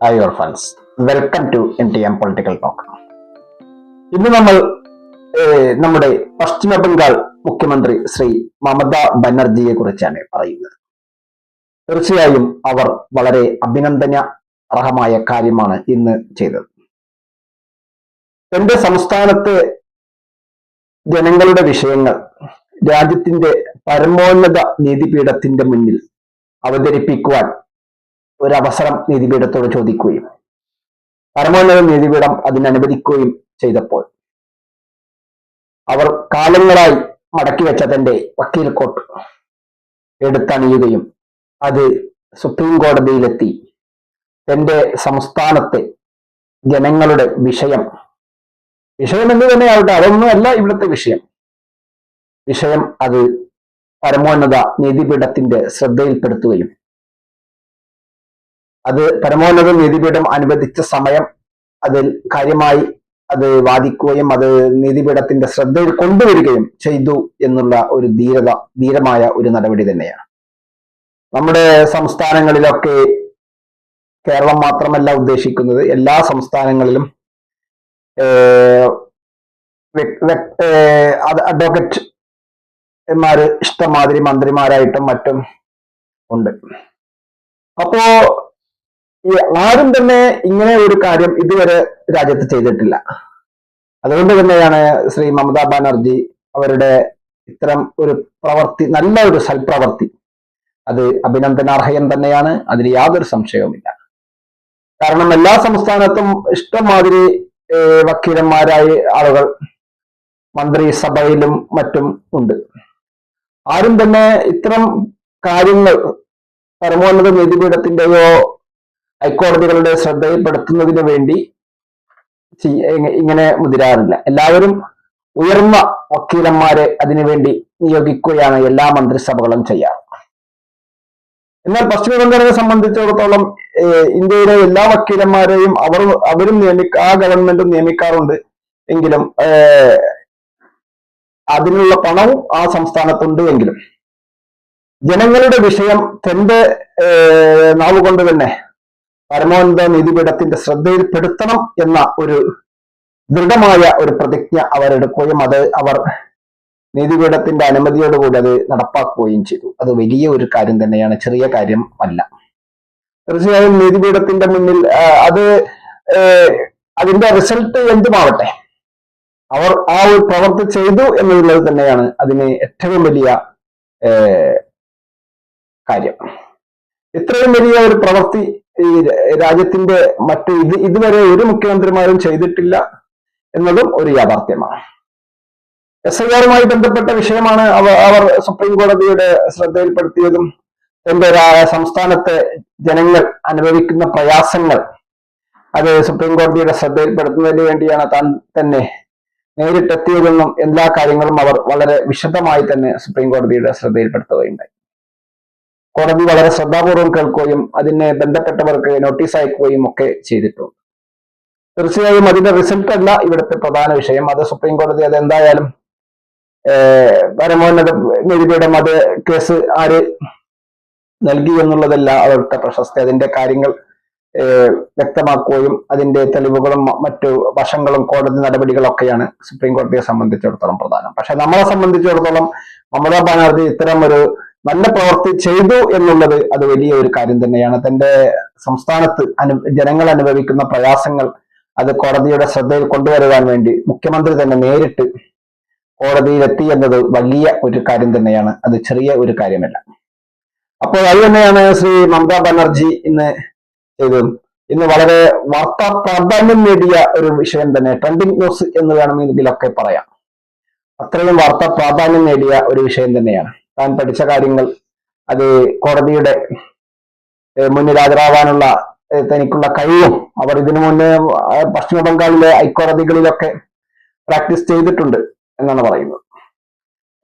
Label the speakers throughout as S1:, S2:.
S1: Hi your friends welcome to N T M political talk ഇന്ന് നമ്മൾ നമ്മുടെ പശ്ചിമ ബംഗാൾ മുഖ്യമന്ത്രി ശ്രീ മമതാ ബാനർജിയെ കുറിച്ചാണ് പറയുന്നത്. തീർച്ചയായും അവർ വളരെ അഭിനന്ദന അർഹമായ കാര്യമാണ് ഇന്ന് ചെയ്തത്. തന്റെ സംസ്ഥാനത്തെ ജനങ്ങളുടെ വിഷയങ്ങൾ രാജ്യത്തിന്റെ പരമോന്നത നീതിപീഠത്തിന്റെ മുന്നിൽ അവതരിപ്പിക്കുവാൻ ഒരവസരം നീതിപീഠത്തോട് ചോദിക്കുകയും പരമോന്നത നീതിപീഠം അതിനനുവദിക്കുകയും ചെയ്തപ്പോൾ അവർ കാലങ്ങളായി മടക്കി വെച്ച തന്റെ വക്കീൽ കോട്ട് എടുത്തണിയുകയും അത് സുപ്രീം കോടതിയിലെത്തി. തന്റെ സംസ്ഥാനത്തെ ജനങ്ങളുടെ വിഷയം. വിഷയം എന്ന് തന്നെയാവട്ടെ അതൊന്നുമല്ല ഇവിടുത്തെ വിഷയം. വിഷയം അത് പരമോന്നത നീതിപീഠത്തിന്റെ ശ്രദ്ധയിൽപ്പെടുത്തുകയും അത് പരമോന്നത നീതിപീഠം അനുവദിച്ച സമയം അതിൽ കാര്യമായി അത് വാദിക്കുകയും അത് നീതിപീഠത്തിന്റെ ശ്രദ്ധയിൽ കൊണ്ടുവരികയും ചെയ്തു എന്നുള്ള ഒരു ധീരത ധീരമായ ഒരു നടപടി തന്നെയാണ്. നമ്മുടെ സംസ്ഥാനങ്ങളിലൊക്കെ കേരളം മാത്രമല്ല ഉദ്ദേശിക്കുന്നത് എല്ലാ സംസ്ഥാനങ്ങളിലും അഡ്വക്കറ്റ്മാര് ഇഷ്ടമാതിരി മന്ത്രിമാരായിട്ടും മറ്റും ഉണ്ട്. അപ്പോ ഈ ആരും തന്നെ ഇങ്ങനെ ഒരു കാര്യം ഇതുവരെ രാജ്യത്ത് ചെയ്തിട്ടില്ല. അതുകൊണ്ട് തന്നെയാണ് ശ്രീ മമതാ ബാനർജി അവരുടെ ഇത്തരം ഒരു പ്രവർത്തി നല്ല ഒരു സൽപ്രവർത്തി. അത് അഭിനന്ദനാർഹയം തന്നെയാണ് അതിൽ യാതൊരു സംശയവുമില്ല. കാരണം എല്ലാ സംസ്ഥാനത്തും ഇഷ്ടംമാതിരി വക്കീലന്മാരായി ആളുകൾ മന്ത്രിസഭയിലും മറ്റും ഉണ്ട്. ആരും തന്നെ ഇത്തരം കാര്യങ്ങൾ പരമോന്നത നീതിപീഠത്തിന്റെയോ ഹൈക്കോടതികളുടെ ശ്രദ്ധയിൽപ്പെടുത്തുന്നതിന് വേണ്ടി ഇങ്ങനെ മുതിരാറില്ല. എല്ലാവരും ഉയർന്ന വക്കീലന്മാരെ അതിനുവേണ്ടി നിയോഗിക്കുകയാണ് എല്ലാ മന്ത്രിസഭകളും ചെയ്യാറ്. എന്നാൽ പശ്ചിമ ബംഗാളിനെ സംബന്ധിച്ചിടത്തോളം ഇന്ത്യയിലെ എല്ലാ വക്കീലന്മാരെയും അവർ അവരും നിയമിക്ക ആ ഗവൺമെന്റും നിയമിക്കാറുണ്ട്. എങ്കിലും അതിനുള്ള പണവും ആ സംസ്ഥാനത്തുണ്ട് എങ്കിലും. ജനങ്ങളുടെ വിഷയം തന്റെ നാവുകൊണ്ട് തന്നെ പരമോന്നത നീതിപീഠത്തിന്റെ ശ്രദ്ധയിൽപ്പെടുത്തണം എന്ന ഒരു ദൃഢമായ ഒരു പ്രതിജ്ഞ അവരെടുക്കുകയും അത് അവർ നീതിപീഠത്തിന്റെ അനുമതിയോടുകൂടി അത് നടപ്പാക്കുകയും ചെയ്തു. അത് വലിയ ഒരു കാര്യം തന്നെയാണ് ചെറിയ കാര്യം അല്ല തീർച്ചയായും നീതിപീഠത്തിന്റെ മുന്നിൽ അത് അതിന്റെ റിസൾട്ട് എന്തുമാവട്ടെ? അവർ ആ ഒരു പ്രവൃത്തി ചെയ്തു എന്നുള്ളത് തന്നെയാണ് അതിന് ഏറ്റവും വലിയ കാര്യം. ഇത്രയും വലിയ ഒരു പ്രവൃത്തി ഈ രാജ്യത്തിന്റെ മറ്റു ഇത് ഇതുവരെ ഒരു മുഖ്യമന്ത്രിമാരും ചെയ്തിട്ടില്ല എന്നതും ഒരു യാഥാർത്ഥ്യമാണ്. എസ് ഐ ആറുമായി ബന്ധപ്പെട്ട വിഷയമാണ് അവ അവർ സുപ്രീം കോടതിയുടെ ശ്രദ്ധയിൽപ്പെടുത്തിയതും എന്റെ രാ- സംസ്ഥാനത്തെ ജനങ്ങൾ അനുഭവിക്കുന്ന പ്രയാസങ്ങൾ അത് സുപ്രീം കോടതിയുടെ ശ്രദ്ധയിൽപ്പെടുത്തുന്നതിന് വേണ്ടിയാണ് താൻ തന്നെ നേരിട്ടെത്തിയതെന്നും എല്ലാ കാര്യങ്ങളും അവർ വളരെ വിശദമായി തന്നെ സുപ്രീം കോടതിയുടെ ശ്രദ്ധയിൽപ്പെടുത്തുകയുണ്ടായി. കോടതി വളരെ ശ്രദ്ധാപൂർവം കേൾക്കുകയും അതിനെ ബന്ധപ്പെട്ടവർക്ക് നോട്ടീസ് അയക്കുകയും ഒക്കെ ചെയ്തിട്ടുണ്ട്. തീർച്ചയായും അതിന്റെ റിസൾട്ട് അല്ല ഇവിടുത്തെ പ്രധാന വിഷയം. അത് സുപ്രീം കോടതി അത് എന്തായാലും പരമോന്നത നീതിപീഠം അത് കേസ് ആര് നൽകി എന്നുള്ളതല്ല അവരുടെ പ്രശസ്തി. അതിന്റെ കാര്യങ്ങൾ വ്യക്തമാക്കുകയും അതിന്റെ തെളിവുകളും മറ്റു വശങ്ങളും കോടതി നടപടികളൊക്കെയാണ് സുപ്രീം കോടതിയെ സംബന്ധിച്ചിടത്തോളം പ്രധാനം. പക്ഷെ നമ്മളെ സംബന്ധിച്ചിടത്തോളം മമതാ ബാനർജി ഇത്തരം ഒരു നല്ല പ്രവൃത്തി ചെയ്തു എന്നുള്ളത് അത് വലിയ ഒരു കാര്യം തന്നെയാണ്. തന്റെ സംസ്ഥാനത്ത് അനു ജനങ്ങൾ അനുഭവിക്കുന്ന പ്രയാസങ്ങൾ അത് കോടതിയുടെ ശ്രദ്ധയിൽ കൊണ്ടുവരുവാൻ വേണ്ടി മുഖ്യമന്ത്രി തന്നെ നേരിട്ട് കോടതിയിലെത്തി എന്നത് വലിയ ഒരു കാര്യം തന്നെയാണ്. അത് ചെറിയ ഒരു കാര്യമല്ല. അപ്പോൾ അത് തന്നെയാണ് ശ്രീ മമതാ ബാനർജി ഇന്ന് ചെയ്തത്. ഇന്ന് വളരെ വാർത്താ പ്രാധാന്യം നേടിയ ഒരു വിഷയം തന്നെ ട്രെൻഡിങ് ന്യൂസ് എന്ന് വേണമെങ്കിലൊക്കെ പറയാം. അത്രയും വാർത്താ പ്രാധാന്യം നേടിയ ഒരു വിഷയം തന്നെയാണ്. താൻ പഠിച്ച കാര്യങ്ങൾ അത് കോടതിയുടെ മുന്നിൽ ഹാജരാവാനുള്ള തനിക്കുള്ള കഴിവും അവർ ഇതിനു മുന്നേ പശ്ചിമ ബംഗാളിലെ ഹൈക്കോടതികളിലൊക്കെ പ്രാക്ടീസ് ചെയ്തിട്ടുണ്ട് എന്നാണ് പറയുന്നത്.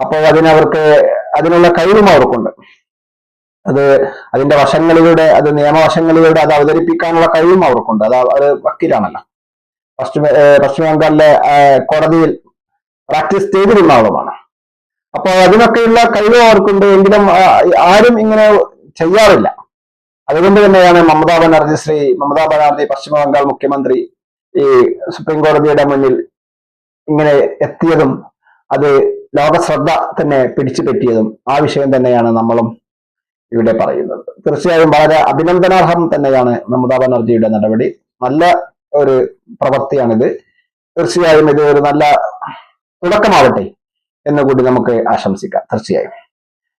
S1: അപ്പോൾ അതിനവർക്ക് അതിനുള്ള കഴിവും അവർക്കുണ്ട്. അത് അതിന്റെ വശങ്ങളിലൂടെ അത് നിയമവശങ്ങളിലൂടെ അത് അവതരിപ്പിക്കാനുള്ള കഴിവും അവർക്കുണ്ട്. അത് അവർ വക്കീലാണല്ലോ. പശ്ചിമ പശ്ചിമബംഗാളിലെ കോടതിയിൽ പ്രാക്ടീസ് ചെയ്തിരുന്ന ആളുമാണ്. അപ്പോൾ അതിനൊക്കെയുള്ള കഴിവ് അവർക്കുണ്ട്. എങ്കിലും ആരും ഇങ്ങനെ ചെയ്യാറില്ല. അതുകൊണ്ട് തന്നെയാണ് മമതാ ബാനർജി ശ്രീ മമതാ ബാനർജി പശ്ചിമ ബംഗാൾ മുഖ്യമന്ത്രി ഈ സുപ്രീം കോടതിയുടെ മുന്നിൽ ഇങ്ങനെ എത്തിയതും അത് ലോക ശ്രദ്ധ തന്നെ പിടിച്ചു പറ്റിയതും ആ വിഷയം തന്നെയാണ് നമ്മളും ഇവിടെ പറയുന്നത്. തീർച്ചയായും വളരെ അഭിനന്ദനാർഹം തന്നെയാണ് മമതാ ബാനർജിയുടെ നടപടി. നല്ല ഒരു പ്രവൃത്തിയാണിത് തീർച്ചയായും ഇത് ഒരു നല്ല തുടക്കമാവട്ടെ എന്ന് കൂടി നമുക്ക് ആശംസിക്കാം. തീർച്ചയായും.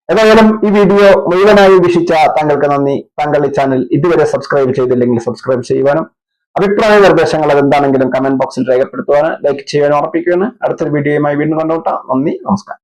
S1: ഏതായാലും ഈ വീഡിയോ മുഴുവനായി വീക്ഷിച്ച താങ്കൾക്ക് നന്ദി. താങ്കൾ ഈ ചാനൽ ഇതുവരെ സബ്സ്ക്രൈബ് ചെയ്തില്ലെങ്കിൽ സബ്സ്ക്രൈബ് ചെയ്യുവാനും അഭിപ്രായ നിർദ്ദേശങ്ങൾ അതെന്താണെങ്കിലും കമന്റ് ബോക്സിൽ രേഖപ്പെടുത്തുവാനും ലൈക്ക് ചെയ്യാനും ഉറപ്പിക്കുകയാണ് അടുത്തൊരു വീഡിയോയുമായി വീണ്ടും കണ്ടുമുട്ടാം. നന്ദി. നമസ്കാരം.